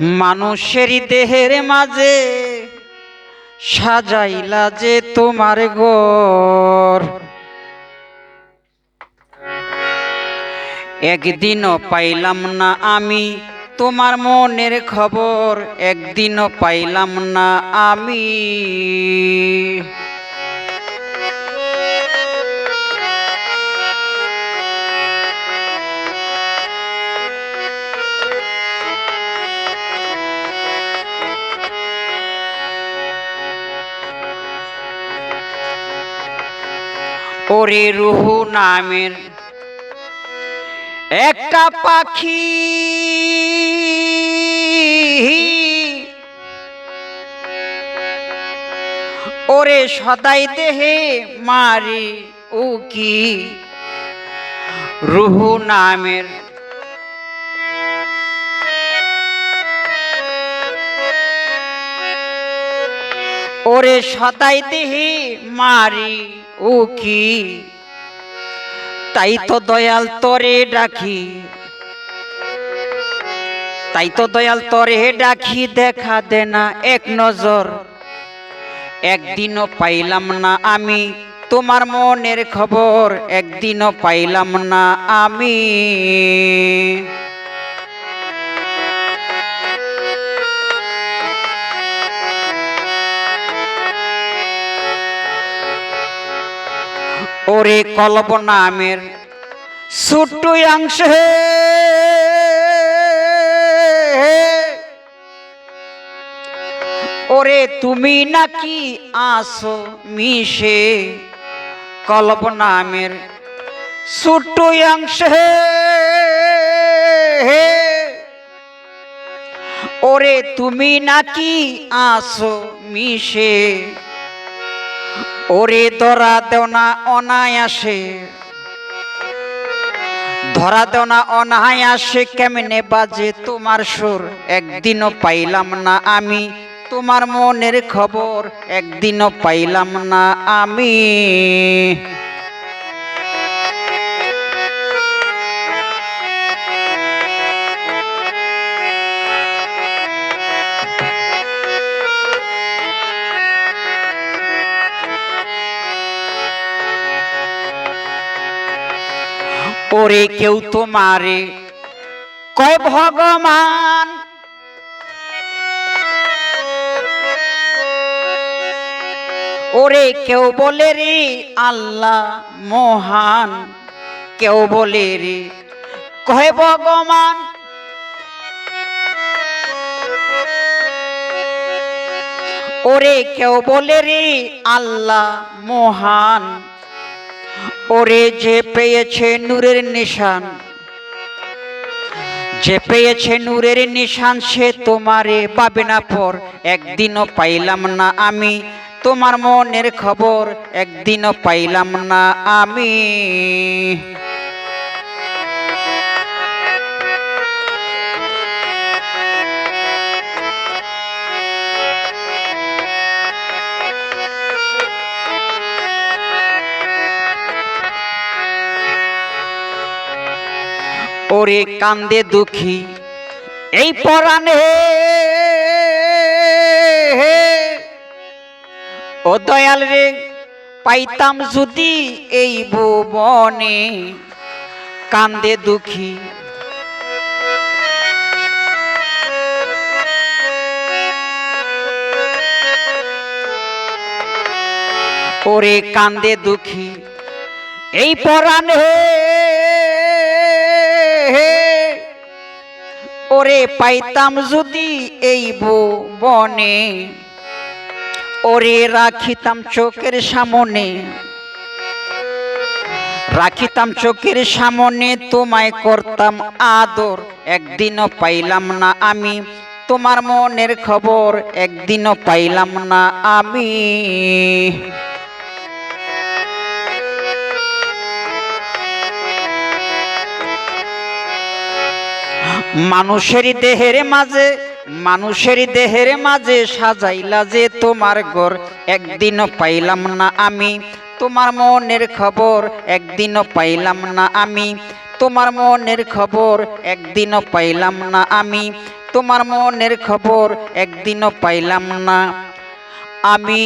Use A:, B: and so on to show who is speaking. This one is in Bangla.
A: মানুষেরই দেহের মাঝে সাজাইলা যে তোমার গর একদিনও পাইলাম না আমি তোমার মনের খবর, একদিনও পাইলাম না আমি। ওরে রুহু নামের একটা পাখি। ওরে সদাই দেহে মারি উকি। রুহু নামের ওরে সদাই দেহে মারি উকি তাই তো দয়াল তরে ডাকি। তাই তো দয়াল তরে ডাকি, দেখা দে না এক নজর। একদিনও পাইলাম না আমি তোমার মনের খবর, একদিনও পাইলাম না আমি। ওরে কলব নামের ছোট্ট অংশ ওরে তুমি নাকি আসো মিশে কলব নামের ছোট্ট অংশ ওরে তুমি নাকি আসো মিশে ওরে ধরাতেও না অনায়াসে। ধরা দেও না অনায়াসে, কেমনে বাজে তোমার সুর? একদিনও পাইলাম না আমি তোমার মনের খবর, একদিনও পাইলাম না আমি ওরে কেউ তোমারে কয়, ভগবান ওরে কেউ বলে রে, আল্লাহ মহান কেউ বলে রে, কয়, ভগবান ওরে কেউ বলে রে, আল্লাহ মহান ওরে যে পেয়েছে নূরের নিশান, যে পেয়েছে নূরের নিশান সে তোমারে পাবে না পর। একদিনও পাইলাম না আমি তোমার মনের খবর, একদিনও পাইলাম না আমি। ওরে কান্দে দুঃখী। এই পরাণে ও দয়াল রে, পাইতাম যদি এই ভুবনে। কান্দে দুঃখী। ওরে কান্দে দুঃখী। এই পরাণে ওরে পাইতাম যদি এই বনে ওরে রাখিতাম চোখের সামনে। রাখিতাম চোখের সামনে, তোমায় করতাম আদর। একদিনও পাইলাম না আমি, তোমার মনের খবর একদিনও পাইলাম না আমি। মানুষেরই দেহের মাঝে, মানুষেরই দেহের মাঝে সাজাইলা যে তোমার ঘর। একদিনও পাইলাম না আমি তোমার মনের খবর, একদিনও পাইলাম না আমি তোমার মনের খবর, একদিনও পাইলাম না আমি তোমার মনের খবর, একদিনও পাইলাম না আমি।